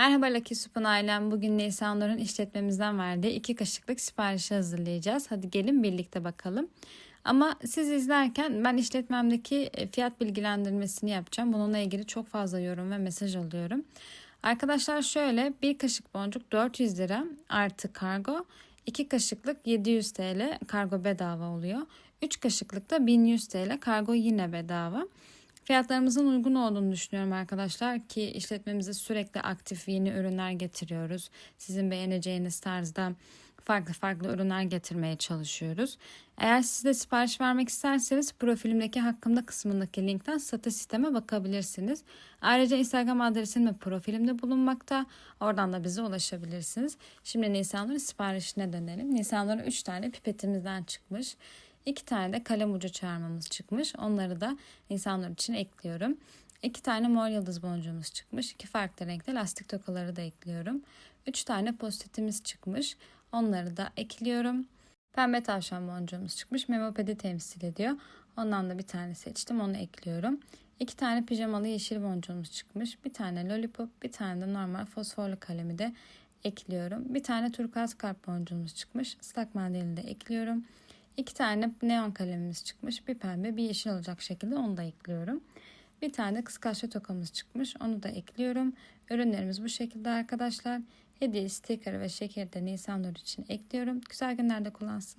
Merhaba Lucky Sup'un ailem. Bugün Nisan Nur'un işletmemizden verdiği iki kaşıklık siparişi hazırlayacağız. Hadi gelin birlikte bakalım. Ama siz izlerken ben işletmemdeki e, fiyat bilgilendirmesini yapacağım. Bununla ilgili çok fazla yorum ve mesaj alıyorum. Arkadaşlar şöyle bir kaşık boncuk 400 lira artı kargo. 2 kaşıklık 700 TL kargo bedava oluyor. 3 kaşıklık da 1100 TL kargo yine bedava. Fiyatlarımızın uygun olduğunu düşünüyorum arkadaşlar ki işletmemize sürekli aktif yeni ürünler getiriyoruz. Sizin beğeneceğiniz tarzda farklı farklı ürünler getirmeye çalışıyoruz. Eğer siz de sipariş vermek isterseniz profilimdeki hakkımda kısmındaki linkten satış sisteme bakabilirsiniz. Ayrıca Instagram adresim ve profilimde bulunmakta. Oradan da bize ulaşabilirsiniz. Şimdi Nisanların siparişine dönelim. Nisanların 3 tane pipetimizden çıkmış. İki tane de kalem ucu çağırmamız çıkmış. Onları da insanlar için ekliyorum. İki tane mor yıldız boncuğumuz çıkmış. İki farklı renkte lastik tokaları da ekliyorum. Üç tane postitimiz çıkmış. Onları da ekliyorum. Pembe tavşan boncuğumuz çıkmış. Memopedi temsil ediyor. Ondan da bir tane seçtim. Onu ekliyorum. İki tane pijamalı yeşil boncuğumuz çıkmış. Bir tane lollipop, bir tane de normal fosforlu kalemi de ekliyorum. Bir tane turkuaz kalp boncuğumuz çıkmış. Islak mendilini de ekliyorum. İki tane neon kalemimiz çıkmış. Bir pembe bir yeşil olacak şekilde onu da ekliyorum. Bir tane kıskaçlı tokamız çıkmış. Onu da ekliyorum. Ürünlerimiz bu şekilde arkadaşlar. Hediye, sticker ve şekeri de Nisan için ekliyorum. Güzel günlerde kullansın.